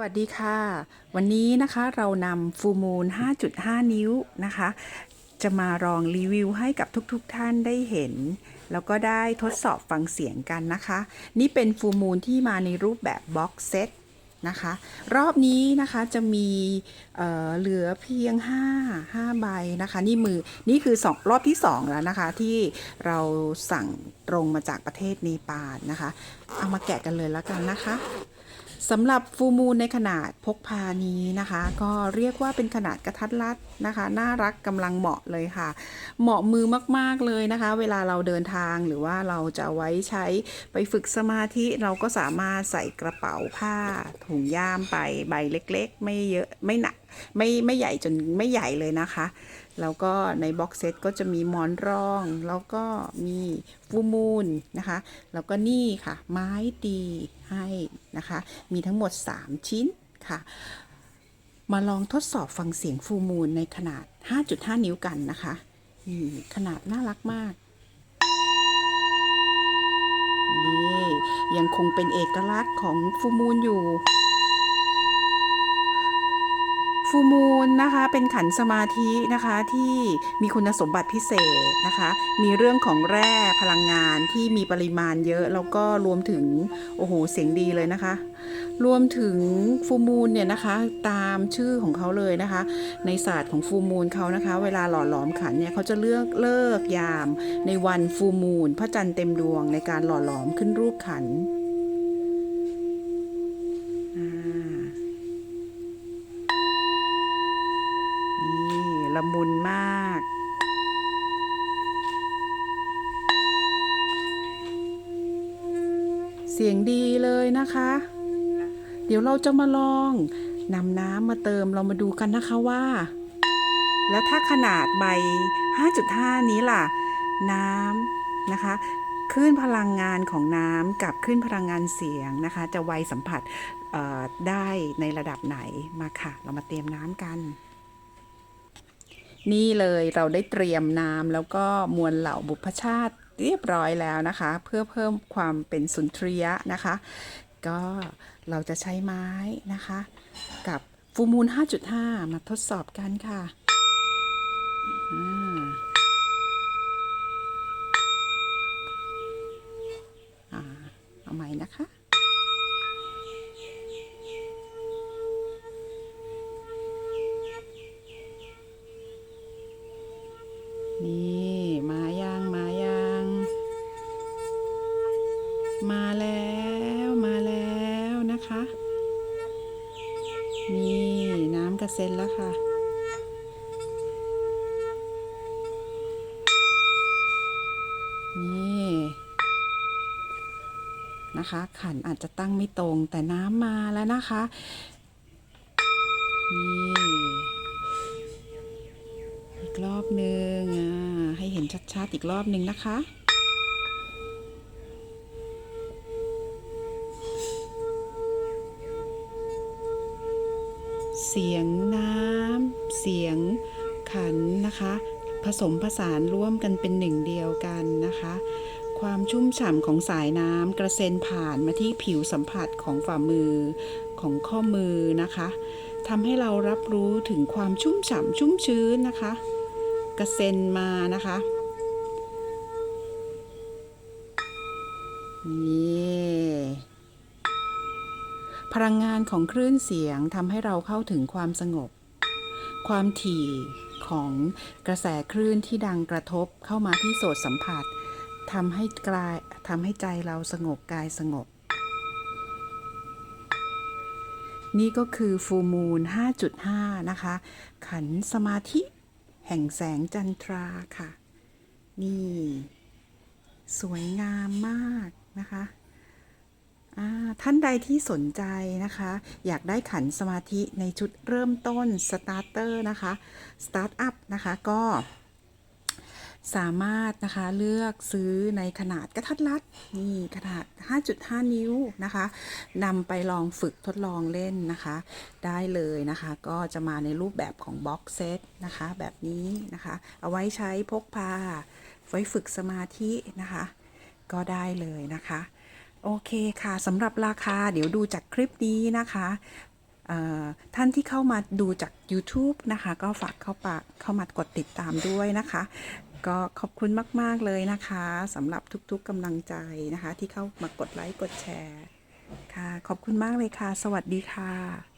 วัสดีค่ะ วันนี้นะคะเรานำฟูมูล 5.5 นิ้วนะคะ จะมาลองรีวิวให้กับทุกๆทท่านได้เห็น แล้วก็ได้ทดสอบฟังเสียงกันนะคะ นี่เป็นฟูมูลที่มาในรูปแบบบ็อกเซตนะคะ รอบนี้นะคะจะมีเอ่อเหลือเพียง 5 5 ใบนะคะ นี่มือนี่คือสองรอบที่ 2 แล้วนะคะ ที่เราสั่งตรงมาจากประเทศเนปาลนะคะ เอามาแกะกันเลยแล้วกันนะคะ สำหรับฟูมูลในขนาดพกพานี้นะคะ ก็เรียกว่าเป็นขนาดกระทัดรัดนะคะ น่ารักกำลังเหมาะเลยค่ะ เหมาะมือมากๆเลยนะคะ เวลาเราเดินทางหรือว่าเราจะไว้ใช้ไปฝึกสมาธิเราก็สามารถใส่กระเป๋าผ้า ถุงย่ามไปใบเล็กๆ ไม่เยอะไม่หนักไม่ไม่ใหญ่จนไม่ใหญ่เลยนะคะ แล้วก็ในบ็อกเซตก็จะมีหมอนรอง แล้วก็มีฟูมูลนะคะ แล้วก็นี่ค่ะ ไม้ตี ให้นะคะ มีทั้งหมด 3 ชิ้นค่ะ มาลองทดสอบฟังเสียงฟูมูลในขนาด 5.5 นิ้วกันนะคะขนาดน่ารักมากนี่ยังคงเป็นเอกลักษณ์ของฟูมูลอยู่ ฟูมูลนะคะเป็นขันสมาธินะคะที่มีคุณสมบัติพิเศษนะคะ มีเรื่องของแร่พลังงานที่มีปริมาณเยอะ แล้วก็รวมถึง โอ้โห เสียงดีเลยนะคะ รวมถึงฟูมูลเนี่ยนะคะ ตามชื่อของเขาเลยนะคะ ในศาสตร์ของฟูมูลเขานะคะ เวลาหล่อหลอมขันเนี่ยเขาจะเลือกเลิกยาม ในวันฟูมูลพระจันทร์เต็มดวงในการหล่อหลอมขึ้นรูปขัน ละมุนมาก เสียงดีเลยนะคะ เดี๋ยวเราจะมาลองนำน้ำมาเติมเรามาดูกันนะคะว่า แล้วถ้าขนาดใบ 5.5 นี้ล่ะ น้ำนะคะคลื่นพลังงานของน้ำกับคลื่นพลังงานเสียงนะคะ จะไวสัมผัสได้ในระดับไหนมาค่ะ เรามาเตรียมน้ำกัน นี่เลยเราได้เตรียมน้ำแล้วก็มวลเหล่าบุพชาติเรียบร้อยแล้วนะคะ เพื่อเพิ่มความเป็นสุนทรียะนะคะ ก็เราจะใช้ไม้นะคะ กับฟูมูล 5.5 มาทดสอบกันค่ะอ่าเอาใหม่นะคะ นี่มายังมายังมาแล้วมาแล้วนะคะ นี่น้ำกระเซ็นแล้วค่ะนี่นะคะ ขันอาจจะตั้งไม่ตรงแต่น้ำมาแล้วนะคะนี่อีกรอบหนึ่ง ชัดๆอีกรอบหนึ่งนะคะ เสียงน้ำเสียงขันนะคะ ผสมผสานร่วมกันเป็นหนึ่งเดียวกันนะคะ ความชุ่มฉ่ำของสายน้ำกระเซ็นผ่านมาที่ผิวสัมผัสของฝ่ามือของข้อมือนะคะทำให้เรารับรู้ถึงความชุ่มฉ่ำชุ่มชื้นนะคะ กระเซ็นมานะคะ นี่พลังงานของคลื่นเสียงทำให้เราเข้าถึงความสงบ ความถี่ของกระแสคลื่นที่ดังกระทบเข้ามาที่โสตสัมผัสทำให้กลายทำให้ใจเราสงบกายสงบ นี่ก็คือฟูมูล 5.5 นะคะ ขันสมาธิ แห่งแสงจันทราค่ะ นี่ สวยงามมาก นะคะท่านใดที่สนใจนะคะ อยากได้ขันสมาธิในชุดเริ่มต้นสตาร์เตอร์นะคะสตาร์ทอัพนะคะก็สามารถนะคะเลือกซื้อในขนาดกระทัดรัดนี่ขนาด 5.5 นิ้วนะคะนำไปลองฝึกทดลองเล่นนะคะ ได้เลยนะคะ ก็จะมาในรูปแบบของบ็อกเซตนะคะ แบบนี้นะคะ เอาไว้ใช้พกพา ไว้ฝึกสมาธินะคะ ก็ได้เลยนะคะ โอเคค่ะสำหรับราคาเดี๋ยวดูจากคลิปนี้นะคะท่านที่เข้ามาดูจาก YouTube นะคะ ก็ฝากเข้าปากเข้ามากดติดตามด้วยนะคะ ก็ขอบคุณมาก ๆ เลยนะคะสำหรับทุกๆกำลังใจนะคะ ที่เข้ามากดไลค์กดแชร์ ค่ะ ขอบคุณมากเลยค่ะ สวัสดีค่ะ